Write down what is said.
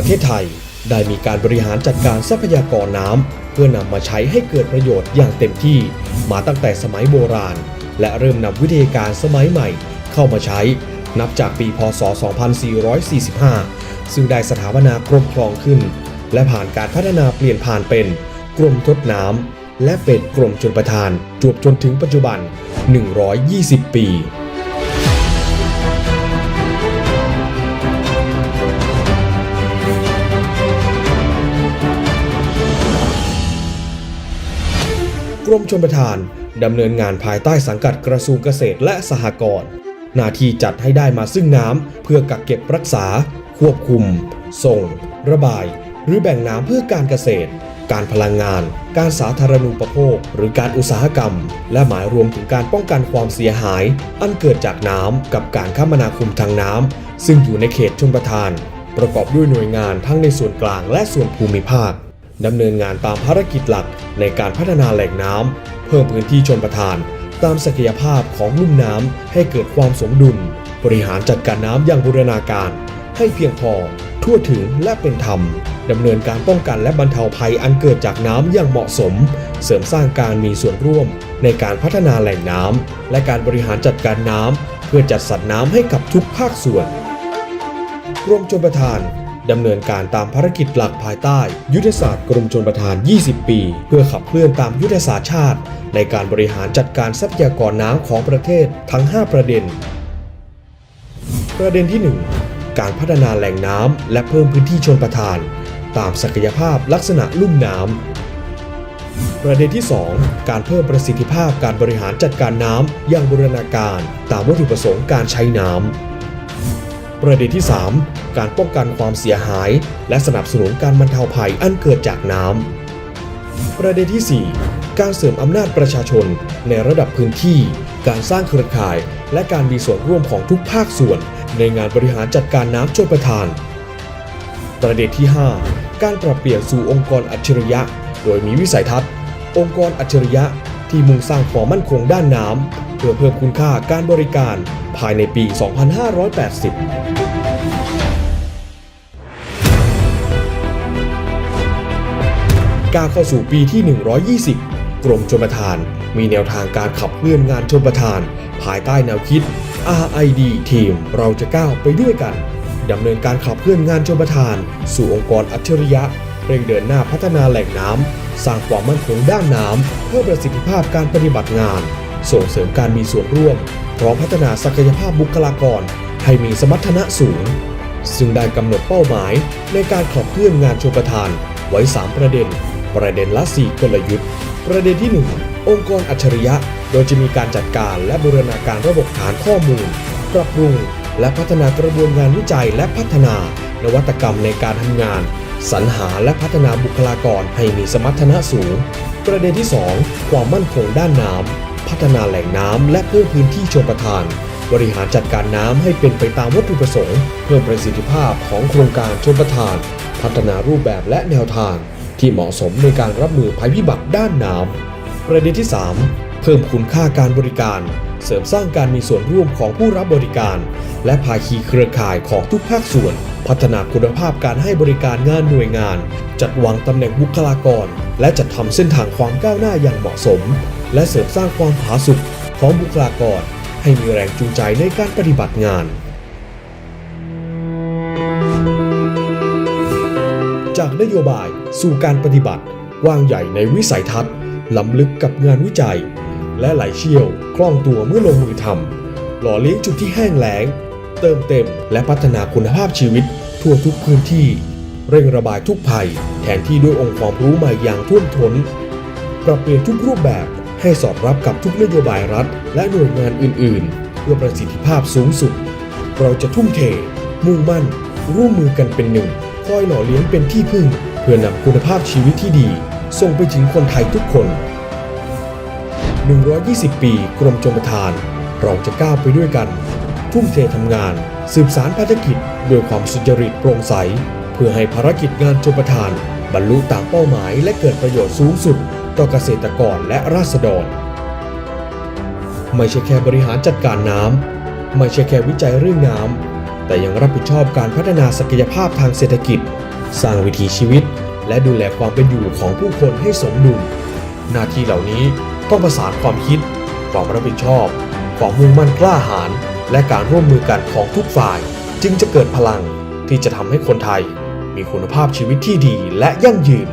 ประเทศไทย ได้มีการบริหารจัดการทรัพยากรน้ำเพื่อนำมาใช้ให้เกิดประโยชน์อย่างเต็มที่ มาตั้งแต่สมัยโบราณ และเริ่มนำวิธีการสมัยใหม่ เข้ามาใช้ นับจากปีพศ 2445 ซึ่งได้สถาปนากรมคลองขึ้น และผ่านการพัฒนาเปลี่ยนผ่านเป็นกรมทดน้ำและเป็นกรมชลประทาน จวบจนถึงปัจจุบัน 120 ปี รมชลประทานดำเนินงานภายใต้สังกัดกระทรวงเกษตรและสหกรณ์หน้าที่จัดให้ได้มาซึ่งน้ำเพื่อกักเก็บรักษา ควบคุม ส่ง ระบาย หรือแบ่งน้ำเพื่อการเกษตร การพลังงาน การสาธารณูปโภค หรือการอุตสาหกรรม และหมายรวมถึงการป้องกันความเสียหาย อันเกิดจากน้ำกับการคมนาคมทางน้ำซึ่งอยู่ในเขตชลประทาน ประกอบด้วยหน่วยงานทั้งในส่วนกลางและส่วนภูมิภาค ดำเนินงานตามภารกิจหลักในการพัฒนาแหล่งน้ำ เพิ่มพื้นที่ชนประทาน ตามศักยภาพของลุ่มน้ำให้เกิดความสมดุล บริหารจัดการน้ำอย่างบูรณาการ ให้เพียงพอ ทั่วถึงและเป็นธรรมดำเนินการป้องกันและบรรเทาภัยอันเกิดจากน้ำอย่างเหมาะสม เสริมสร้างการมีส่วนร่วมในการพัฒนาแหล่งน้ำและการบริหารจัดการน้ำเพื่อจัดสรรน้ำให้กับทุกภาคส่วนกรมชลประทาน ดำเนินการตามภารกิจหลักภายใต้ ยุทธศาสตร์กรมชลประทาน 20 ปี เพื่อขับเคลื่อนตามยุทธศาสตร์ชาติ ในการบริหารจัดการทรัพยากรน้ำของประเทศทั้ง 5 ประเด็น ประเด็นที่ 1 การพัฒนาแหล่งน้ำและเพิ่มพื้นที่ชนประทาน ตามศักยภาพลักษณะลุ่มน้ำประเด็นที่ 2 การเพิ่มประสิทธิภาพการบริหารจัดการน้ำอย่างบูรณาการ ตามวัตถุประสงค์การใช้น้ำ ประเด็นที่ 3 การป้องกันความเสียหาย และสนับสนุนการบรรเทาภัยอันเกิดจากน้ำ ประเด็นที่ 4 การเสริมอำนาจประชาชนในระดับพื้นที่ การสร้างเครือข่าย และการมีส่วนร่วมของทุกภาคส่วน ในงานบริหารจัดการน้ำชลประทาน ประเด็นที่ 5 การปรับเปลี่ยนสู่องค์กรอัจฉริยะ โดยมีวิสัยทัศน์ องค์กรอัจฉริยะ ที่มุ่งสร้างความมั่นคงด้านน้ำเพื่อเพิ่มคุณค่าการบริการภายในปี 2580ก้าวเข้าสู่ปีที่ 120 กรมชลประทาน มีแนวทางการขับเคลื่อนงานชลประทาน ภายใต้แนวคิด RID ทีมเราจะก้าวไปด้วยกัน ดำเนินการขับเคลื่อนงานชลประทาน สู่องค์กรอัจฉริยะ เร่งเดินหน้าพัฒนาแหล่งน้ำ สร้างความมั่นคงด้านน้ำ เพิ่มประสิทธิภาพการปฏิบัติงาน ส่งเสริมการมีส่วนร่วม พร้อมพัฒนาศักยภาพบุคลากร ให้มีสมรรถนะสูง ซึ่งได้กำหนดเป้าหมายในการขับเคลื่อนงานชลประทาน ไว้ 3 ประเด็น ประเด็นละ 4 กลยุทธ์ ประเด็นที่ 1 องค์กรอัจฉริยะ โดยจะมีการจัดการและบูรณาการระบบฐานข้อมูล ปรับปรุงและพัฒนากระบวนการวิจัยและพัฒนา นวัตกรรมในการทำงาน สรรหาและพัฒนาบุคลากรให้มีสมรรถนะสูง ประเด็นที่ 2 ความมั่นคงด้านน้ำ พัฒนาแหล่งน้ำและเพิ่มพื้นที่ชลประทาน บริหารจัดการน้ำให้เป็นไปตามวัตถุประสงค์ เพิ่มประสิทธิภาพของโครงการชลประทาน พัฒนารูปแบบและแนวทาง ที่เหมาะสมในการรับมือภัยพิบัติด้านน้ำ ประเด็นที่ 3 เพิ่มคุณค่าการบริการ เสริมสร้างการมีส่วนร่วมของผู้รับบริการ และภาคีเครือข่ายของทุกภาคส่วน พัฒนาคุณภาพการให้บริการงานหน่วยงาน จัดวางตำแหน่งบุคลากร และจัดทำเส้นทางความก้าวหน้าอย่างเหมาะสม และเสริมสร้างความผาสุกของบุคลากร ให้มีแรงจูงใจในการปฏิบัติงาน จากนโยบายสู่การปฏิบัติกว้างใหญ่ในวิสัยทัศน์ล้ำลึกกับงานวิจัย และไหลเชี่ยวคล่องตัวเมื่อลงมือทำหล่อเลี้ยงจุดที่แห้งแล้ง เติมเต็มและพัฒนาคุณภาพชีวิต ทั่วทุกพื้นที่ เร่งระบายทุกภัย แทนที่ด้วยองค์ความรู้ใหม่อย่างท่วมท้น ปรับเปลี่ยนทุกรูปแบบให้สอดรับกับทุกนโยบายรัฐ และหน่วยงานอื่น ๆ เพื่อประสิทธิภาพสูงสุด เราจะทุ่มเท มุ่งมั่น ร่วมมือกันเป็นหนึ่งคอยหล่อเลี้ยงเป็นที่พึ่ง เพื่อนำคุณภาพชีวิตที่ดี ส่งไปถึงคนไทยทุกคน 120 ปีกรมชลประทาน เราจะก้าวไปด้วยกัน ทุ่มเททำงาน สืบสารภารกิจ ด้วยความสุจริตโปร่งใส เพื่อให้ภารกิจงานชลประทาน บรรลุตามเป้าหมายและเกิดประโยชน์สูงสุด ต่อเกษตรกรและราษฎร ไม่ใช่แค่บริหารจัดการน้ำไม่ใช่แค่วิจัยเรื่องน้ำแต่ยังรับผิดชอบการพัฒนาศักยภาพทางเศรษฐกิจ สร้างวิถีชีวิต และดูแลความเป็นอยู่ของผู้คนให้สมดุลหน้าที่เหล่านี้ต้องประสานความคิด ความรับผิดชอบ ความมุ่งมั่นกล้าหาญและการร่วมมือกันของทุกฝ่าย จึงจะเกิดพลังที่จะทำให้คนไทย มีคุณภาพชีวิตที่ดีและยั่งยืน